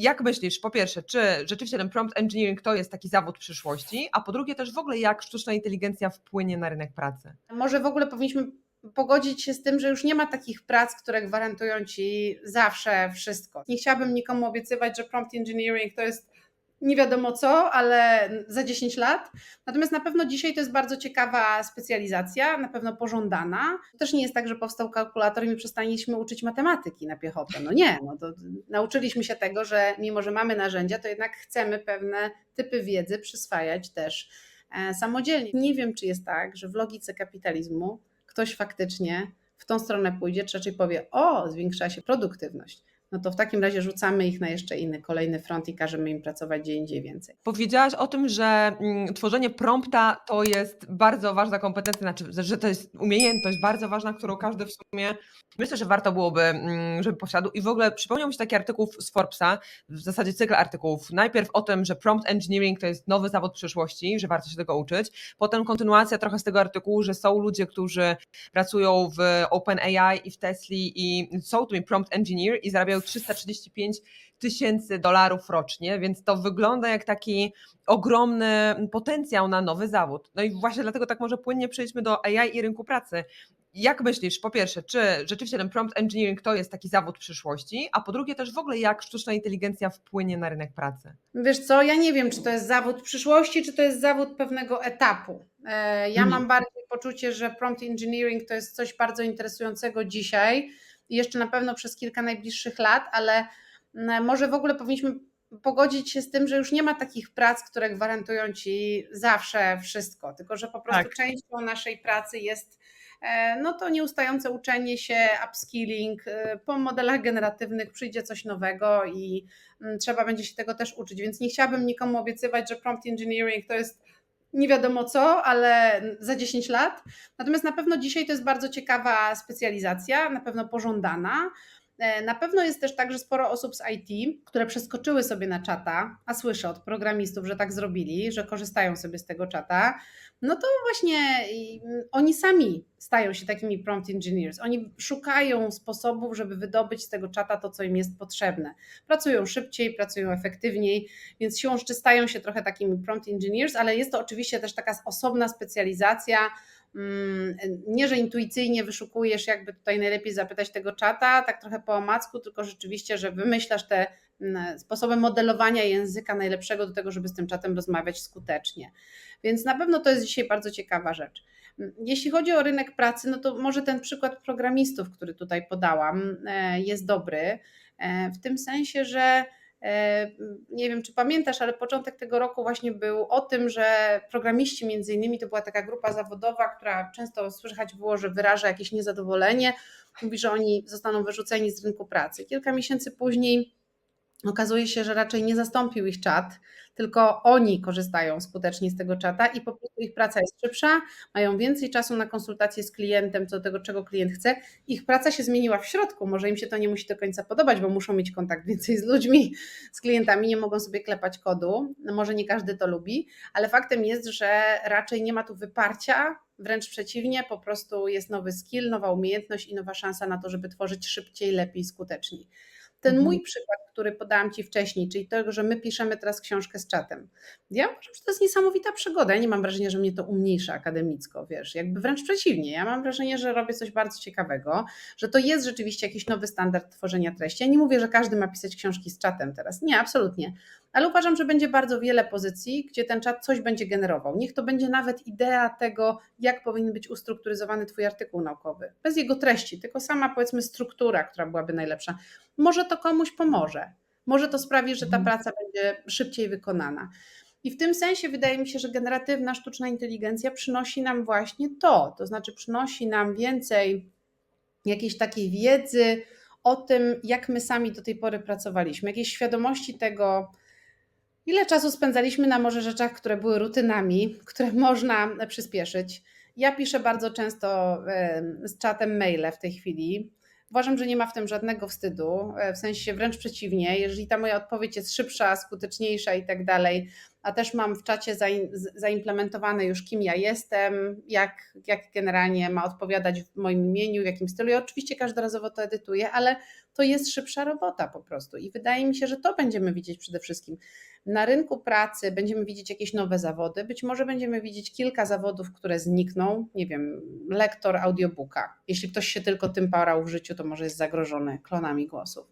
Jak myślisz, po pierwsze, czy rzeczywiście ten prompt engineering to jest taki zawód przyszłości, a po drugie też w ogóle jak sztuczna inteligencja wpłynie na rynek pracy? Może w ogóle powinniśmy pogodzić się z tym, że już nie ma takich prac, które gwarantują ci zawsze wszystko. Nie chciałabym nikomu obiecywać, że prompt engineering to jest nie wiadomo co, ale za 10 lat. Natomiast na pewno dzisiaj to jest bardzo ciekawa specjalizacja, na pewno pożądana. Też nie jest tak, że powstał kalkulator i my przestaliśmy uczyć matematyki na piechotę. No nie, no to nauczyliśmy się tego, że mimo, że mamy narzędzia, to jednak chcemy pewne typy wiedzy przyswajać też e, samodzielnie. Nie wiem, czy jest tak, że w logice kapitalizmu ktoś faktycznie w tą stronę pójdzie, czy raczej powie, o, zwiększa się produktywność no to w takim razie rzucamy ich na jeszcze inny, kolejny front i każemy im pracować gdzie indziej więcej. Powiedziałaś o tym, że mm, tworzenie prompta to jest bardzo ważna kompetencja, znaczy, że to jest umiejętność bardzo ważna, którą każdy w sumie myślę, że warto byłoby, mm, żeby posiadł. I w ogóle przypomniał mi się taki artykuł z Forbesa, w zasadzie cykl artykułów. Najpierw o tym, że prompt engineering to jest nowy zawód przyszłości, że warto się tego uczyć. Potem kontynuacja trochę z tego artykułu, że są ludzie, którzy pracują w OpenAI i w Tesli i są tymi prompt engineer i zarabiają 335 tysięcy dolarów rocznie, więc to wygląda jak taki ogromny potencjał na nowy zawód. No i właśnie dlatego tak może płynnie przejdźmy do AI i rynku pracy. Jak myślisz, po pierwsze, czy rzeczywiście ten prompt engineering to jest taki zawód przyszłości, a po drugie też w ogóle jak sztuczna inteligencja wpłynie na rynek pracy? Wiesz co, ja nie wiem, czy to jest zawód przyszłości, czy to jest zawód pewnego etapu. E, ja mam bardziej poczucie, że prompt engineering to jest coś bardzo interesującego dzisiaj, jeszcze na pewno przez kilka najbliższych lat, ale mm, może w ogóle powinniśmy pogodzić się z tym, że już nie ma takich prac, które gwarantują ci zawsze wszystko, tylko że po prostu tak. częścią naszej pracy jest e, no to nieustające uczenie się, upskilling, e, po modelach generatywnych przyjdzie coś nowego i mm, trzeba będzie się tego też uczyć, więc nie chciałabym nikomu obiecywać, że prompt engineering to jest nie wiadomo co, ale za 10 lat. Natomiast na pewno dzisiaj to jest bardzo ciekawa specjalizacja, na pewno pożądana. E, na pewno jest też tak, że sporo osób z IT, które przeskoczyły sobie na czata, a słyszę od programistów, że tak zrobili, że korzystają sobie z tego czata, no to właśnie oni sami stają się takimi prompt engineers. Oni szukają sposobów, żeby wydobyć z tego czata to, co im jest potrzebne. Pracują szybciej, pracują efektywniej, więc siłą rzeczy stają się trochę takimi prompt engineers, ale jest to oczywiście też taka osobna specjalizacja, Mm, nie, że intuicyjnie wyszukujesz, jakby tutaj najlepiej zapytać tego czata, tak trochę po omacku, tylko rzeczywiście, że wymyślasz te mm, sposoby modelowania języka najlepszego do tego, żeby z tym czatem rozmawiać skutecznie. Więc na pewno to jest dzisiaj bardzo ciekawa rzecz. Mm, jeśli chodzi o rynek pracy, no to może ten przykład programistów, który tutaj podałam, e, jest dobry, e, w tym sensie, że nie wiem, czy pamiętasz, ale początek tego roku właśnie był o tym, że programiści między innymi to była taka grupa zawodowa, która często słychać było, że wyraża jakieś niezadowolenie, mówi, że oni zostaną wyrzuceni z rynku pracy. Kilka miesięcy później okazuje się, że raczej nie zastąpił ich czat, tylko oni korzystają skutecznie z tego czata i po prostu ich praca jest szybsza, mają więcej czasu na konsultacje z klientem, co do tego, czego klient chce. Ich praca się zmieniła w środku, może im się to nie musi do końca podobać, bo muszą mieć kontakt więcej z ludźmi, z klientami, nie mogą sobie klepać kodu, no może nie każdy to lubi, ale faktem jest, że raczej nie ma tu wyparcia, wręcz przeciwnie, po prostu jest nowy skill, nowa umiejętność i nowa szansa na to, żeby tworzyć szybciej, lepiej, skuteczniej. Ten mhm. mój przykład, który podałam Ci wcześniej, czyli to, że my piszemy teraz książkę z czatem. Ja uważam, że to jest niesamowita przygoda. Ja nie mam wrażenia, że mnie to umniejsza akademicko, wiesz, jakby wręcz przeciwnie. Ja mam wrażenie, że robię coś bardzo ciekawego, że to jest rzeczywiście jakiś nowy standard tworzenia treści. Ja nie mówię, że każdy ma pisać książki z czatem teraz. Nie, absolutnie ale uważam, że będzie bardzo wiele pozycji, gdzie ten czat coś będzie generował. Niech to będzie nawet idea tego, jak powinien być ustrukturyzowany Twój artykuł naukowy. Bez jego treści, tylko sama powiedzmy struktura, która byłaby najlepsza. Może to komuś pomoże. Może to sprawi, że ta mhm. praca będzie szybciej wykonana. I w tym sensie wydaje mi się, że generatywna sztuczna inteligencja przynosi nam właśnie to, to znaczy przynosi nam więcej jakiejś takiej wiedzy o tym, jak my sami do tej pory pracowaliśmy, jakiejś świadomości tego, Ile czasu spędzaliśmy na może rzeczach, które były rutynami, które można przyspieszyć? Ja piszę bardzo często z czatem maile w tej chwili. Uważam, że nie ma w tym żadnego wstydu, e, w sensie wręcz przeciwnie. Jeżeli ta moja odpowiedź jest szybsza, skuteczniejsza i tak dalej, a też mam w czacie zaimplementowane już, kim ja jestem, jak, jak generalnie ma odpowiadać w moim imieniu, w jakim stylu. Ja oczywiście każdorazowo to edytuję, ale to jest szybsza robota po prostu. I wydaje mi się, że to będziemy widzieć przede wszystkim. Na rynku pracy będziemy widzieć jakieś nowe zawody, być może będziemy widzieć kilka zawodów, które znikną, nie wiem, lektor audiobooka. Jeśli ktoś się tylko tym parał w życiu, to może jest zagrożony klonami głosów.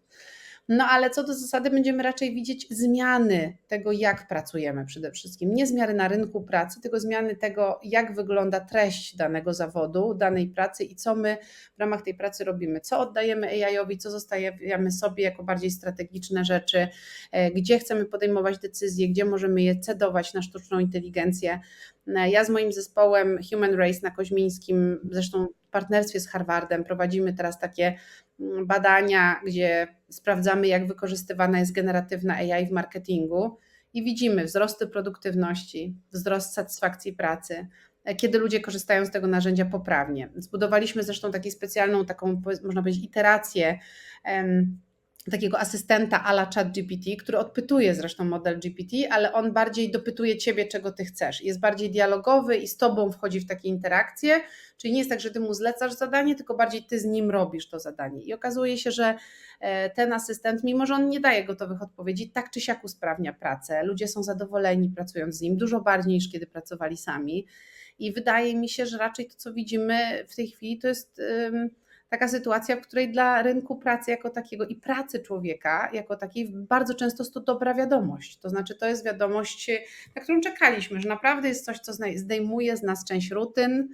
No ale co do zasady będziemy raczej widzieć zmiany tego, jak pracujemy przede wszystkim. Nie zmiany na rynku pracy, tylko zmiany tego, jak wygląda treść danego zawodu, danej pracy i co my w ramach tej pracy robimy. Co oddajemy AI-owi, co zostawiamy sobie jako bardziej strategiczne rzeczy, e, gdzie chcemy podejmować decyzje, gdzie możemy je cedować na sztuczną inteligencję. E, ja z moim zespołem Human Race na Koźmińskim, zresztą w partnerstwie z Harvardem, prowadzimy teraz takie badania, gdzie sprawdzamy, jak wykorzystywana jest generatywna AI w marketingu i widzimy wzrosty produktywności, wzrost satysfakcji pracy, kiedy ludzie korzystają z tego narzędzia poprawnie. Zbudowaliśmy zresztą taką specjalną, taką, można powiedzieć, iterację takiego asystenta ala ChatGPT, który odpytuje zresztą model GPT, ale on bardziej dopytuje ciebie, czego ty chcesz. Jest bardziej dialogowy i z tobą wchodzi w takie interakcje, czyli nie jest tak, że ty mu zlecasz zadanie, tylko bardziej ty z nim robisz to zadanie. I okazuje się, że e, ten asystent, mimo że on nie daje gotowych odpowiedzi, tak czy siak usprawnia pracę. Ludzie są zadowoleni pracując z nim, dużo bardziej niż kiedy pracowali sami. I wydaje mi się, że raczej to, co widzimy w tej chwili, to jest taka sytuacja, w której dla rynku pracy jako takiego i pracy człowieka jako takiej bardzo często jest to dobra wiadomość. To znaczy, to jest wiadomość, na którą czekaliśmy, że naprawdę jest coś, co zdejmuje z nas część rutyn,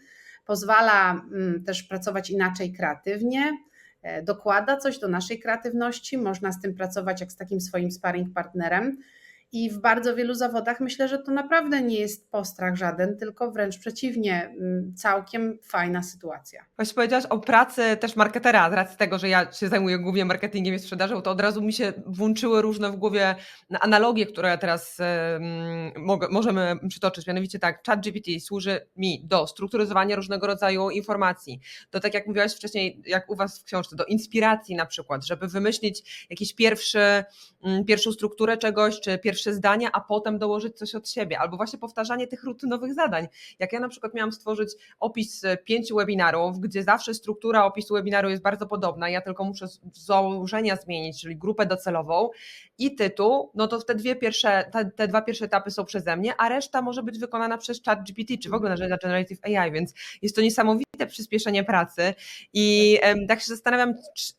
pozwala mm, też pracować inaczej kreatywnie, e, dokłada coś do naszej kreatywności, można z tym pracować jak z takim swoim sparring partnerem. I w bardzo wielu zawodach myślę, że to naprawdę nie jest postrach żaden, tylko wręcz przeciwnie, mm, całkiem fajna sytuacja. Właśnie powiedziałaś o pracy też marketera, z racji tego, że ja się zajmuję głównie marketingiem i sprzedażą, to od razu mi się włączyły różne w głowie analogie, które teraz możemy przytoczyć. Mianowicie tak, ChatGPT służy mi do strukturyzowania różnego rodzaju informacji, do tak jak mówiłaś wcześniej, jak u Was w książce, do inspiracji na przykład, żeby wymyślić jakiś pierwszy, um, pierwszą strukturę czegoś, czy pierwszy pierwsze zdania, a potem dołożyć coś od siebie, albo właśnie powtarzanie tych rutynowych zadań. Jak ja na przykład miałam stworzyć opis e, pięciu webinarów, gdzie zawsze struktura opisu webinaru jest bardzo podobna, ja tylko muszę założenia zmienić, czyli grupę docelową i tytuł, no to te dwie pierwsze, te, te dwa pierwsze etapy są przeze mnie, a reszta może być wykonana przez chat GPT, czy w ogóle narzędzia Generative AI, więc jest to niesamowite przyspieszenie pracy i tak się zastanawiam,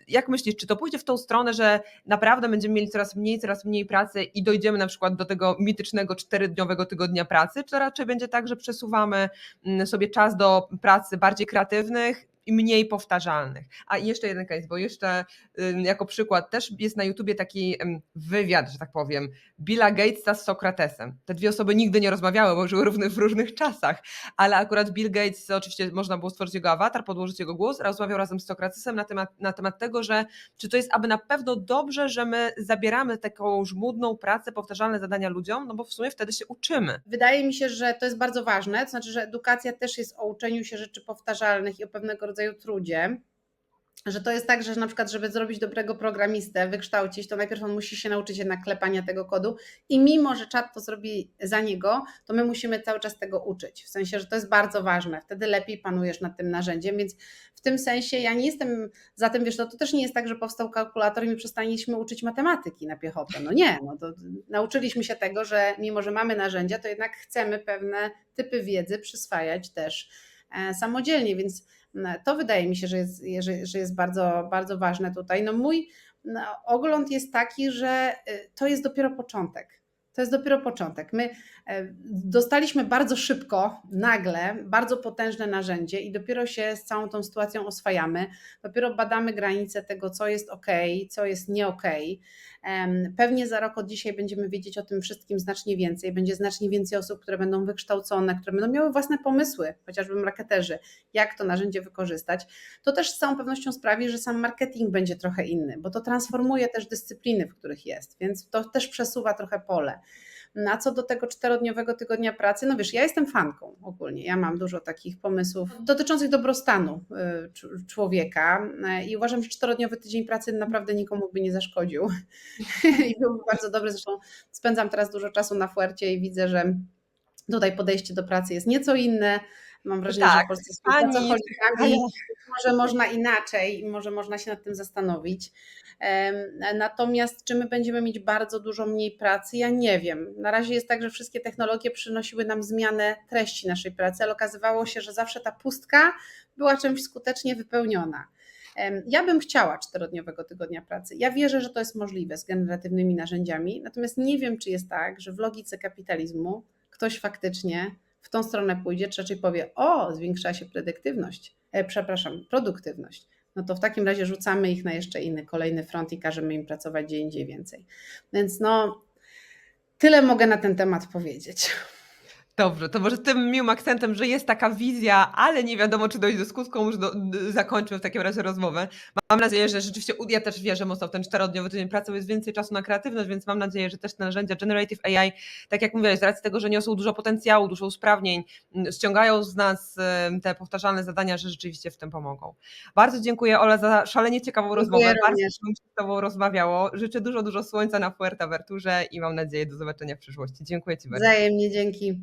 jak myślisz, czy to pójdzie w tą stronę, że naprawdę będziemy mieli coraz mniej, coraz mniej pracy i dojdziemy na przykład do tego mitycznego czterodniowego tygodnia pracy, czy raczej będzie tak, że przesuwamy mm, sobie czas do pracy bardziej kreatywnych i mniej powtarzalnych. A jeszcze jeden case, bo jeszcze jako przykład też jest na YouTubie taki wywiad, że tak powiem, Billa Gatesa z Sokratesem. Te dwie osoby nigdy nie rozmawiały, bo żyły równy w różnych czasach, ale akurat Bill Gates, oczywiście można było stworzyć jego awatar, podłożyć jego głos, rozmawiał razem z Sokratesem na temat, na temat tego, że czy to jest aby na pewno dobrze, że my zabieramy taką żmudną pracę, powtarzalne zadania ludziom, no bo w sumie wtedy się uczymy. Wydaje mi się, że to jest bardzo ważne, to znaczy, że edukacja też jest o uczeniu się rzeczy powtarzalnych i o pewnego rodzaju trudzie że to jest tak, że na przykład, żeby zrobić dobrego programistę, wykształcić, to najpierw on musi się nauczyć jednak klepania tego kodu i mimo, że czat to zrobi za niego, to my musimy cały czas tego uczyć. W sensie, że to jest bardzo ważne. Wtedy lepiej panujesz nad tym narzędziem, więc w tym sensie ja nie jestem za tym, wiesz, no to też nie jest tak, że powstał kalkulator i my przestaliśmy uczyć matematyki na piechotę. No nie, no to nauczyliśmy się tego, że mimo, że mamy narzędzia, to jednak chcemy pewne typy wiedzy przyswajać też e, samodzielnie, więc to wydaje mi się, że jest, że jest bardzo, bardzo ważne tutaj. No mój no, ogląd jest taki, że y, to jest dopiero początek. To jest dopiero początek. My e, dostaliśmy bardzo szybko, nagle, bardzo potężne narzędzie i dopiero się z całą tą sytuacją oswajamy. Dopiero badamy granice tego, co jest ok, co jest nie ok. Pewnie za rok od dzisiaj będziemy wiedzieć o tym wszystkim znacznie więcej. Będzie znacznie więcej osób, które będą wykształcone, które będą miały własne pomysły, chociażby marketerzy, jak to narzędzie wykorzystać. To też z całą pewnością sprawi, że sam marketing będzie trochę inny, bo to transformuje też dyscypliny, w których jest, więc to też przesuwa trochę pole. Na co do tego czterodniowego tygodnia pracy, no wiesz, ja jestem fanką ogólnie. Ja mam dużo takich pomysłów dotyczących dobrostanu y, człowieka y, i uważam, że czterodniowy tydzień pracy naprawdę nikomu by nie zaszkodził. I byłby bardzo dobry. Zresztą spędzam teraz dużo czasu na Fuercie i widzę, że tutaj podejście do pracy jest nieco inne. Mam wrażenie, że Tak, w Polsce pracocholikami. ale Może można inaczej i może można się nad tym zastanowić. Natomiast czy my będziemy mieć bardzo dużo mniej pracy? Ja nie wiem. Na razie jest tak, że wszystkie technologie przynosiły nam zmianę treści naszej pracy, ale okazywało się, że zawsze ta pustka była czymś skutecznie wypełniona. Ja bym chciała czterodniowego tygodnia pracy. Ja wierzę, że to jest możliwe z generatywnymi narzędziami, natomiast nie wiem, czy jest tak, że w logice kapitalizmu ktoś faktycznie w tą stronę pójdzie, czy raczej powie: O, zwiększa się predyktywność, e, przepraszam, produktywność. No to w takim razie rzucamy ich na jeszcze inny, kolejny front i każemy im pracować gdzie indziej więcej. Więc no, tyle mogę na ten temat powiedzieć. Dobrze, to może tym miłym akcentem, że jest taka wizja, ale nie wiadomo, czy dojdzie do skutku, może do, zakończmy w takim razie rozmowę. Mam nadzieję, że rzeczywiście, ja też wierzę mocno w ten czterodniowy tydzień pracy, jest więcej czasu na kreatywność, więc mam nadzieję, że też te narzędzia Generative AI, tak jak mówiłeś, z racji tego, że niosą dużo potencjału, dużo usprawnień, ściągają z nas te powtarzalne zadania, że rzeczywiście w tym pomogą. Bardzo dziękuję Ola za szalenie ciekawą Dziękuję rozmowę, bardzo mi się z Tobą rozmawiało. Życzę dużo, dużo słońca na Fuerteventurze i mam nadzieję do zobaczenia w przyszłości. Dziękuję Ci bardzo. Wzajemnie dzięki.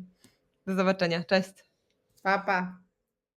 Do zobaczenia, cześć. Pa, pa.